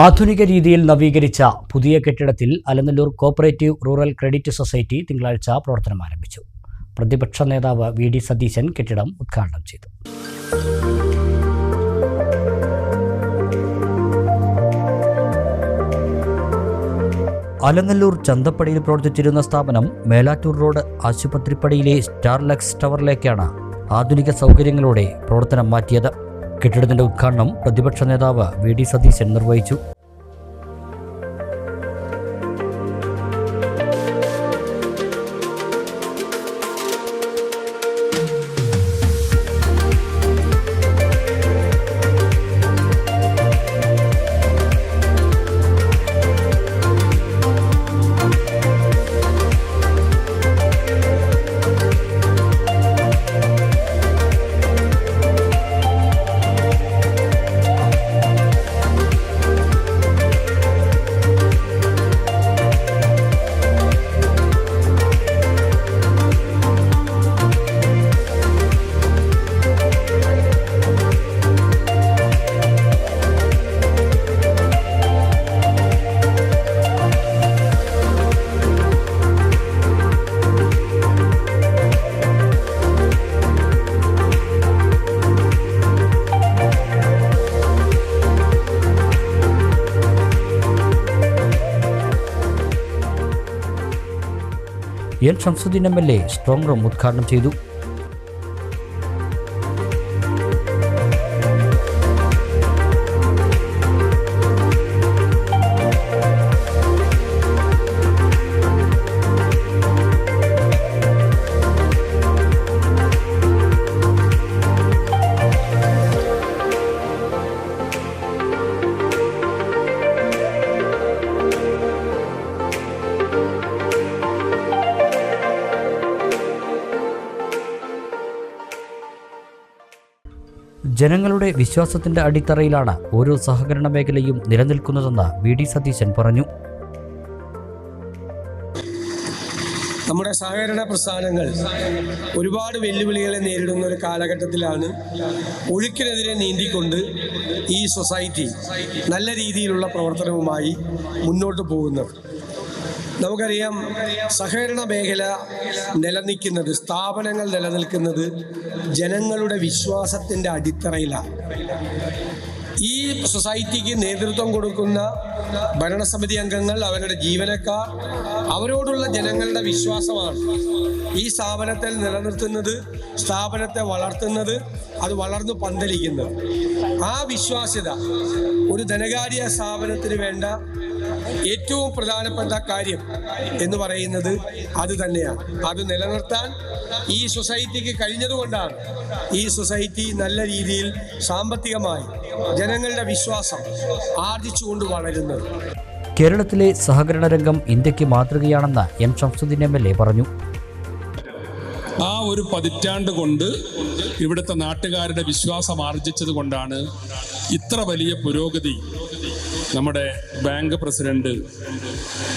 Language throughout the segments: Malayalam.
ആധുനിക രീതിയിൽ നവീകരിച്ച പുതിയ കെട്ടിടത്തിൽ Alanallur cooperative rural credit society തിങ്കളാഴ്ച പ്രവർത്തനം ആരംഭിച്ചു. പ്രതിപക്ഷ നേതാവ് വി ഡി സതീശൻ കെട്ടിടം ഉദ്ഘാടനം ചെയ്തു. അലനല്ലൂർ ചന്തപ്പടിയിൽ പ്രവർത്തിച്ചിരുന്ന സ്ഥാപനം മേലാറ്റൂർ റോഡ് ആശുപത്രിപ്പടിയിലെ സ്റ്റാർലക്സ് ടവറിലേക്കാണ് ആധുനിക സൗകര്യങ്ങളോടെ പ്രവർത്തനം മാറ്റിയത്. കെട്ടിടത്തിന്റെ ഉദ്ഘാടനം പ്രതിപക്ഷ നേതാവ് വി ഡി സതീശൻ നിർവഹിച്ചു N Shamsuddeen M L A strong room ഉദ്ഘാടനം ചെയ്തു ജനങ്ങളുടെ വിശ്വാസത്തിന്റെ അടിത്തറയിലാണ് ഓരോ സഹകരണ മേഖലയും നിലനിൽക്കുന്നതെന്ന് വി ഡി സതീശൻ പറഞ്ഞു. നമ്മുടെ സഹകരണ പ്രസ്ഥാനങ്ങൾ ഒരുപാട് വെല്ലുവിളികളെ നേരിടുന്ന ഒരു കാലഘട്ടത്തിലാണ് ഒഴുക്കിനെതിരെ നീന്തിക്കൊണ്ട് ഈ സൊസൈറ്റി നല്ല രീതിയിലുള്ള പ്രവർത്തനവുമായി മുന്നോട്ട് പോകുന്നത്. നമുക്കറിയാം സഹകരണ മേഖല നിലനിൽക്കുന്നത് സ്ഥാപനങ്ങൾ നിലനിൽക്കുന്നത് ജനങ്ങളുടെ വിശ്വാസത്തിന്റെ അടിത്തറയിലാണ്. ഈ സൊസൈറ്റിക്ക് നേതൃത്വം കൊടുക്കുന്ന ഭരണസമിതി അംഗങ്ങൾ അവരുടെ ജീവനക്കാർ അവരോടുള്ള ജനങ്ങളുടെ വിശ്വാസമാണ്. ഈ സ്ഥാപനത്തിൽ നിലനിർത്തുന്നത് സ്ഥാപനത്തെ വളർത്തുന്നത് അത് വളർന്നു പന്തലിക്കുന്നത്. ആ വിശ്വാസ്യത ഒരു ധനകാര്യ സ്ഥാപനത്തിന് വേണ്ട ഏറ്റവും പ്രധാനപ്പെട്ട കാര്യം എന്ന് പറയുന്നത് അത് തന്നെയാണ്. അത് നിലനിർത്താൻ ഈ സൊസൈറ്റിക്ക് കഴിഞ്ഞതുകൊണ്ടാണ് ഈ സൊസൈറ്റി നല്ല രീതിയിൽ സാമ്പത്തികമായി ജനങ്ങളുടെ വിശ്വാസം ആർജിച്ചുകൊണ്ട് വളരുന്നത്. കേരളത്തിലെ സഹകരണ രംഗം ഇന്ത്യയ്ക്ക് മാതൃകയാണെന്ന് M Shamsuddeen M L A പറഞ്ഞു. ആ ഒരു പതിറ്റാണ്ട് കൊണ്ട് ഇവിടുത്തെ നാട്ടുകാരുടെ വിശ്വാസം ആർജിച്ചത് കൊണ്ടാണ് ഇത്ര വലിയ പുരോഗതി നമ്മുടെ ബാങ്ക് പ്രസിഡന്റ്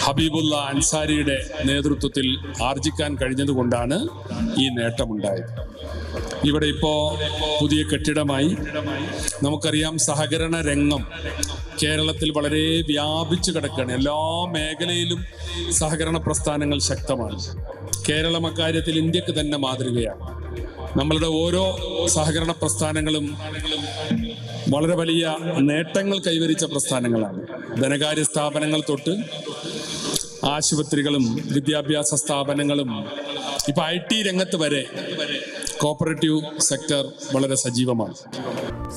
ഹബീബുള്ള അൻസാരിയുടെ നേതൃത്വത്തിൽ ആർജിക്കാൻ കഴിഞ്ഞതുകൊണ്ടാണ് ഈ നേട്ടമുണ്ടായത്. ഇവിടെ ഇപ്പോൾ പുതിയ കെട്ടിടമായി നമുക്കറിയാം സഹകരണ രംഗം കേരളത്തിൽ വളരെ വ്യാപിച്ചു കിടക്കുകയാണ്. എല്ലാ മേഖലയിലും സഹകരണ പ്രസ്ഥാനങ്ങൾ ശക്തമാണ്. കേരളം അക്കാര്യത്തിൽ ഇന്ത്യയ്ക്ക് തന്നെ മാതൃകയാണ്. നമ്മളുടെ ഓരോ സഹകരണ പ്രസ്ഥാനങ്ങളും വളരെ വലിയ നേട്ടങ്ങൾ കൈവരിച്ച പ്രസ്ഥാനങ്ങളാണ്. ധനകാര്യ സ്ഥാപനങ്ങൾ തൊട്ട് ആശുപത്രികളും വിദ്യാഭ്യാസ സ്ഥാപനങ്ങളും ഇപ്പൊ ഐ ടി രംഗത്ത് വരെ കോപ്പറേറ്റീവ് സെക്ടർ വളരെ സജീവമാണ്.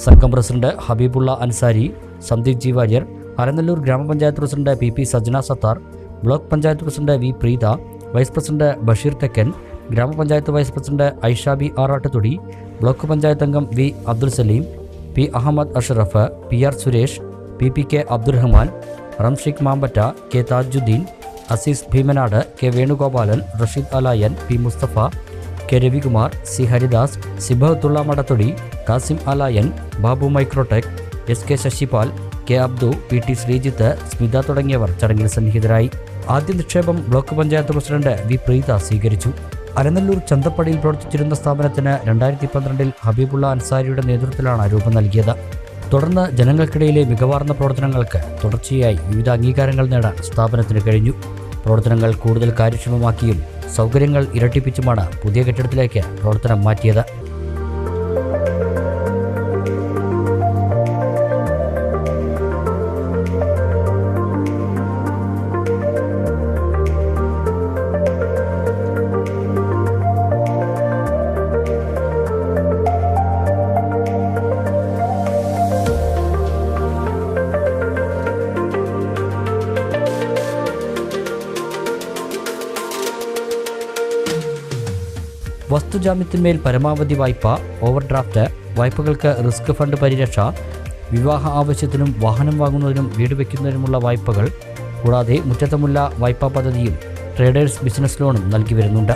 സംഘം പ്രസിഡന്റ് ഹബീബുള്ള അൻസാരി സന്ദീപ് ജി വാര്യർ അരനല്ലൂർ ഗ്രാമപഞ്ചായത്ത് president P P Sajna Sathar block panchayat president V Preetha vice president Basheer Thekkan ഗ്രാമപഞ്ചായത്ത് vice president Aishabi Arattuthodi block panchayat അംഗം V Abdul Saleem P Ahammed Ashraf P R Suresh P P K Abdurahman Ramshiq Mampatta K Thajudheen Azeez Bheemanad K Venugopalan Rasheed Alayan P Musthafa K Ravikumar C Haridas Sibahathulla Madathodi Kasim Alayan Babu Microtech S K Sasipal K Abdu P T Sreejith Smitha തുടങ്ങിയവർ ചടങ്ങിൽ സന്നിഹിതരായി. ആദ്യ നിക്ഷേപം block panchayat president V Preetha സ്വീകരിച്ചു. അലനല്ലൂർ ചന്തപ്പടിയിൽ പ്രവർത്തിച്ചിരുന്ന സ്ഥാപനത്തിന് രണ്ടായിരത്തി പന്ത്രണ്ടിൽ ഹബീബുള്ള അൻസാരിയുടെ നേതൃത്വത്തിലാണ് രൂപം നൽകിയത്. തുടർന്ന് ജനങ്ങൾക്കിടയിലെ മികവാർന്ന പ്രവർത്തനങ്ങൾക്ക് തുടർച്ചയായി വിവിധ അംഗീകാരങ്ങൾ നേടാൻ സ്ഥാപനത്തിന് കഴിഞ്ഞു. പ്രവർത്തനങ്ങൾ കൂടുതൽ കാര്യക്ഷമമാക്കിയും സൗകര്യങ്ങൾ ഇരട്ടിപ്പിച്ചുമാണ് പുതിയ കെട്ടിടത്തിലേക്ക് പ്രവർത്തനം മാറ്റിയത്. വസ്തുജാമ്യത്തിന്മേൽ പരമാവധി വായ്പ ഓവർഡ്രാഫ്റ്റ് വായ്പകൾക്ക് റിസ്ക് ഫണ്ട് പരിരക്ഷ വിവാഹ ആവശ്യത്തിനും വാഹനം വാങ്ങുന്നതിനും വീട് വയ്ക്കുന്നതിനുമുള്ള വായ്പകൾ കൂടാതെ മുറ്റത്തമുള്ള വായ്പാ പദ്ധതിയും ട്രേഡേഴ്സ് ബിസിനസ് ലോണും നൽകി വരുന്നുണ്ട്.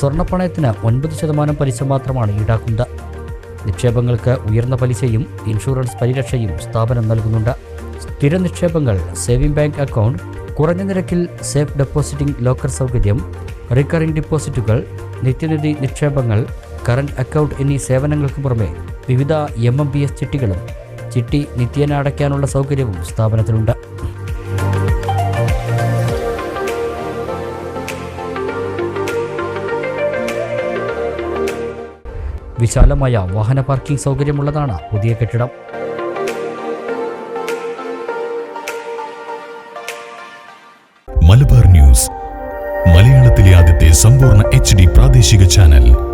സ്വർണപ്പണയത്തിന് ഒൻപത് ശതമാനം പലിശ മാത്രമാണ് ഈടാക്കുന്നത്. നിക്ഷേപങ്ങൾക്ക് ഉയർന്ന പലിശയും ഇൻഷുറൻസ് പരിരക്ഷയും സ്ഥാപനം നൽകുന്നുണ്ട്. സ്ഥിര നിക്ഷേപങ്ങൾ സേവിംഗ് ബാങ്ക് അക്കൗണ്ട് കുറഞ്ഞ നിരക്കിൽ സേഫ് ഡെപ്പോസിറ്റിംഗ് ലോക്കർ സൗകര്യം റിക്കറിംഗ് ഡിപ്പോസിറ്റുകൾ നിത്യനിധി നിക്ഷേപങ്ങൾ കറന്റ് അക്കൗണ്ട് എന്നീ സേവനങ്ങൾക്ക് പുറമെ വിവിധ എം എം ബി എസ് ചിട്ടികളും ചിട്ടി നിത്യേന അടയ്ക്കാനുള്ള സൗകര്യവും സ്ഥാപനത്തിലുണ്ട് വിശാലമായ വാഹന പാർക്കിംഗ് സൗകര്യമുള്ളതാണ് പുതിയ കെട്ടിടം. മലബാർ ന്യൂസ് മലയാളത്തിലെ ആദ്യത്തെ സമ്പൂർണ എച്ച് പ്രാദേശിക ചാനൽ.